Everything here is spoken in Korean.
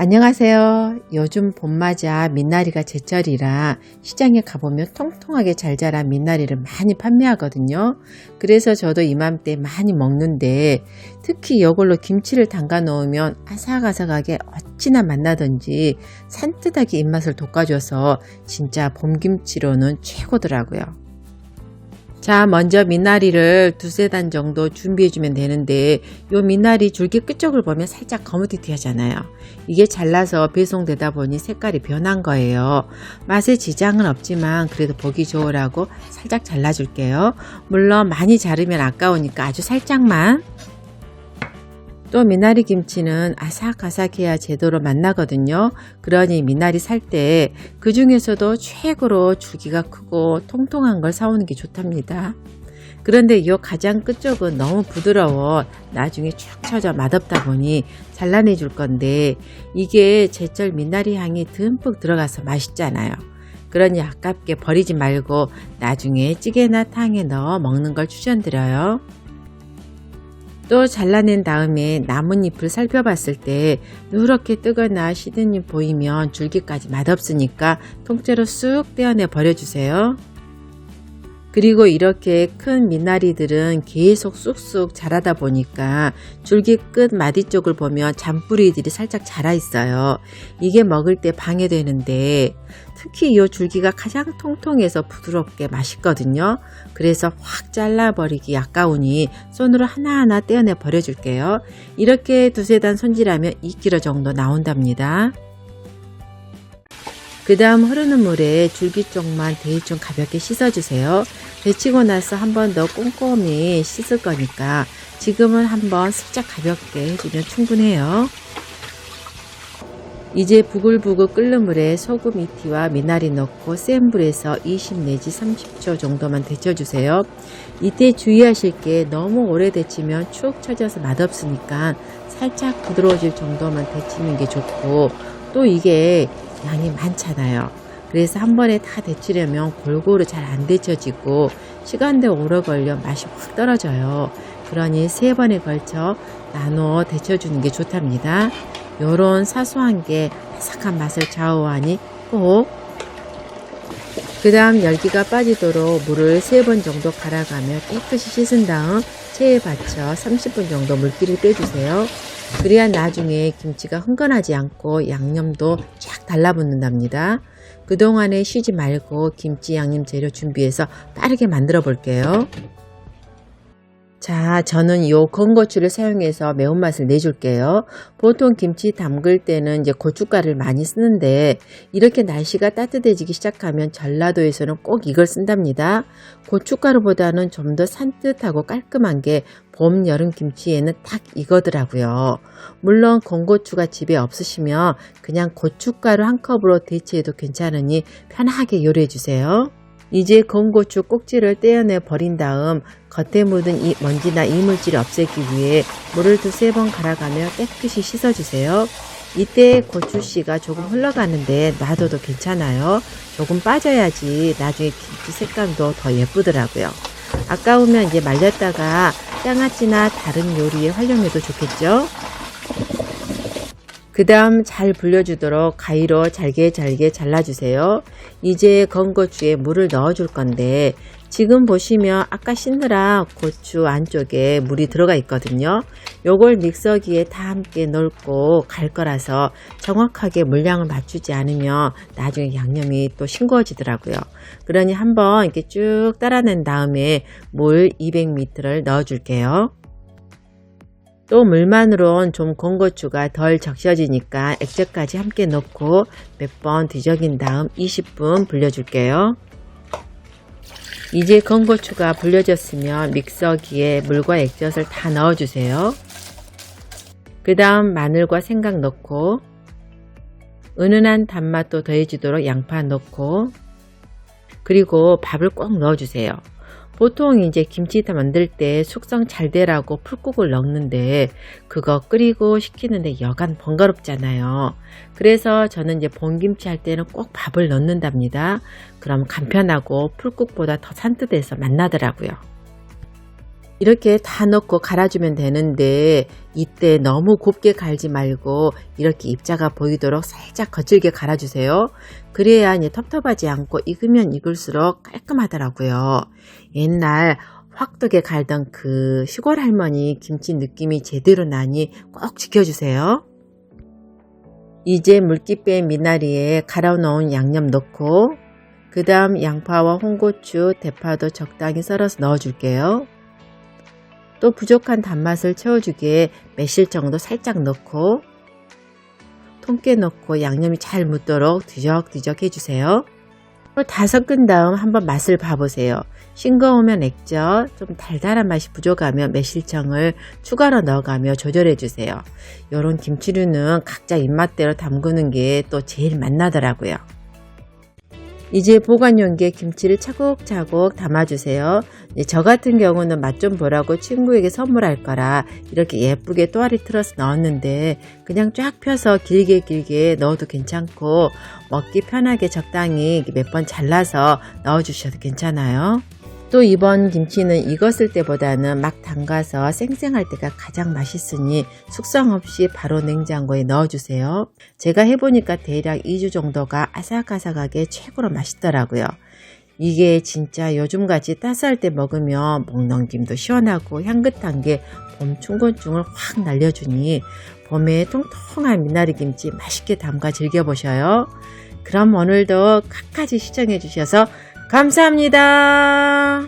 안녕하세요. 요즘 봄맞아 민나리가 제철이라 시장에 가보면 통통하게 잘 자란 민나리를 많이 판매하거든요. 그래서 저도 이맘때 많이 먹는데 특히 이걸로 김치를 담가 놓으면 아삭아삭하게 어찌나 맛나던지 산뜻하게 입맛을 돋궈줘서 진짜 봄김치로는 최고더라고요. 자, 먼저 민나리를 두세 단 정도 준비해 주면 되는데, 요 민나리 줄기 끝쪽을 보면 살짝 거무튀튀 하잖아요. 이게 잘라서 배송되다 보니 색깔이 변한 거예요. 맛에 지장은 없지만, 그래도 보기 좋으라고 살짝 잘라줄게요. 물론 많이 자르면 아까우니까 아주 살짝만. 또 미나리 김치는 아삭아삭해야 제대로 맛나거든요. 그러니 미나리 살 때 그 중에서도 최고로 줄기가 크고 통통한 걸 사오는 게 좋답니다. 그런데 이 가장 끝쪽은 너무 부드러워 나중에 축 처져 맛없다 보니 잘라내 줄 건데 이게 제철 미나리 향이 듬뿍 들어가서 맛있잖아요. 그러니 아깝게 버리지 말고 나중에 찌개나 탕에 넣어 먹는 걸 추천드려요. 또 잘라낸 다음에 나뭇잎을 살펴봤을 때 누렇게 뜨거나 시든 잎 보이면 줄기까지 맛없으니까 통째로 쑥 떼어내 버려주세요. 그리고 이렇게 큰 미나리들은 계속 쑥쑥 자라다 보니까 줄기 끝 마디 쪽을 보면 잔뿌리들이 살짝 자라 있어요. 이게 먹을 때 방해되는데 특히 이 줄기가 가장 통통해서 부드럽게 맛있거든요. 그래서 확 잘라버리기 아까우니 손으로 하나하나 떼어내 버려줄게요. 이렇게 두세 단 손질하면 2kg 정도 나온답니다. 그 다음 흐르는 물에 줄기 쪽만 대충 가볍게 씻어주세요. 데치고 나서 한 번 더 꼼꼼히 씻을 거니까 지금은 한번 살짝 가볍게 해주면 충분해요. 이제 부글부글 끓는 물에 소금 이티와 미나리 넣고 센 불에서 20 내지 30초 정도만 데쳐주세요. 이때 주의하실 게 너무 오래 데치면 축 처져서 맛없으니까 살짝 부드러워질 정도만 데치는 게 좋고 또 이게 양이 많잖아요. 그래서 한 번에 다 데치려면 골고루 잘 안 데쳐지고 시간도 오래 걸려 맛이 확 떨어져요. 그러니 세 번에 걸쳐 나눠 데쳐주는 게 좋답니다. 요런 사소한 게 아삭한 맛을 좌우하니 꼭 그 다음 열기가 빠지도록 물을 세 번 정도 갈아가며 깨끗이 씻은 다음 체에 받쳐 30분 정도 물기를 빼주세요. 그래야 나중에 김치가 흥건하지 않고 양념도 쫙 달라붙는답니다. 그동안에 쉬지 말고 김치 양념 재료 준비해서 빠르게 만들어 볼게요. 자, 저는 요 건고추를 사용해서 매운맛을 내줄게요. 보통 김치 담글 때는 이제 고춧가루를 많이 쓰는데 이렇게 날씨가 따뜻해지기 시작하면 전라도에서는 꼭 이걸 쓴답니다. 고춧가루보다는 좀 더 산뜻하고 깔끔한 게 봄, 여름 김치에는 딱 이거더라고요. 물론 건고추가 집에 없으시면 그냥 고춧가루 한 컵으로 대체해도 괜찮으니 편하게 요리해 주세요. 이제 건고추 꼭지를 떼어내 버린 다음 겉에 묻은 이 먼지나 이물질을 없애기 위해 물을 두세 번 갈아가며 깨끗이 씻어주세요. 이때 고추씨가 조금 흘러가는데 놔둬도 괜찮아요. 조금 빠져야지 나중에 김치 색감도 더 예쁘더라고요. 아까우면 이제 말렸다가 장아찌나 다른 요리에 활용해도 좋겠죠? 그 다음 잘 불려주도록 가위로 잘게 잘게 잘라주세요. 이제 건 고추에 물을 넣어줄 건데 지금 보시면 아까 씻느라 고추 안쪽에 물이 들어가 있거든요. 요걸 믹서기에 다 함께 넣고 갈 거라서 정확하게 물량을 맞추지 않으면 나중에 양념이 또 싱거워지더라고요. 그러니 한번 이렇게 쭉 따라낸 다음에 물 200ml를 넣어줄게요. 또 물만으론 좀 건고추가 덜 적셔지니까 액젓까지 함께 넣고 몇 번 뒤적인 다음 20분 불려줄게요. 이제 건고추가 불려졌으면 믹서기에 물과 액젓을 다 넣어주세요. 그 다음 마늘과 생강 넣고 은은한 단맛도 더해지도록 양파 넣고 그리고 밥을 꼭 넣어주세요. 보통 이제 김치다 만들 때 숙성 잘 되라고 풀국을 넣는데 그거 끓이고 식히는데 여간 번거롭잖아요. 그래서 저는 이제 본김치 할 때는 꼭 밥을 넣는답니다. 그럼 간편하고 풀국보다 더 산뜻해서 맛나더라고요. 이렇게 다 넣고 갈아주면 되는데 이때 너무 곱게 갈지 말고 이렇게 입자가 보이도록 살짝 거칠게 갈아주세요. 그래야 이제 텁텁하지 않고 익으면 익을수록 깔끔하더라고요. 옛날 확도게 갈던 그 시골 할머니 김치 느낌이 제대로 나니 꼭 지켜주세요. 이제 물기 뺀 미나리에 갈아놓은 양념 넣고 그 다음 양파와 홍고추, 대파도 적당히 썰어서 넣어줄게요. 또 부족한 단맛을 채워주기에 매실 정도 살짝 넣고 통깨 넣고 양념이 잘 묻도록 뒤적뒤적 해주세요. 다 섞은 다음 한번 맛을 봐보세요. 싱거우면 액젓, 좀 달달한 맛이 부족하면 매실청을 추가로 넣어가며 조절해주세요. 이런 김치류는 각자 입맛대로 담그는 게 또 제일 맛나더라고요. 이제 보관용기에 김치를 차곡차곡 담아주세요. 저 같은 경우는 맛 좀 보라고 친구에게 선물할 거라 이렇게 예쁘게 또아리 틀어서 넣었는데 그냥 쫙 펴서 길게 길게 넣어도 괜찮고 먹기 편하게 적당히 몇 번 잘라서 넣어주셔도 괜찮아요. 또 이번 김치는 익었을 때보다는 막 담가서 쌩쌩할 때가 가장 맛있으니 숙성 없이 바로 냉장고에 넣어주세요. 제가 해보니까 대략 2주 정도가 아삭아삭하게 최고로 맛있더라고요. 이게 진짜 요즘같이 따스할 때 먹으면 목 넘김도 시원하고 향긋한 게 봄 충곤증을 확 날려주니 봄에 통통한 미나리 김치 맛있게 담가 즐겨보셔요. 그럼 오늘도 끝까지 시청해주셔서 감사합니다.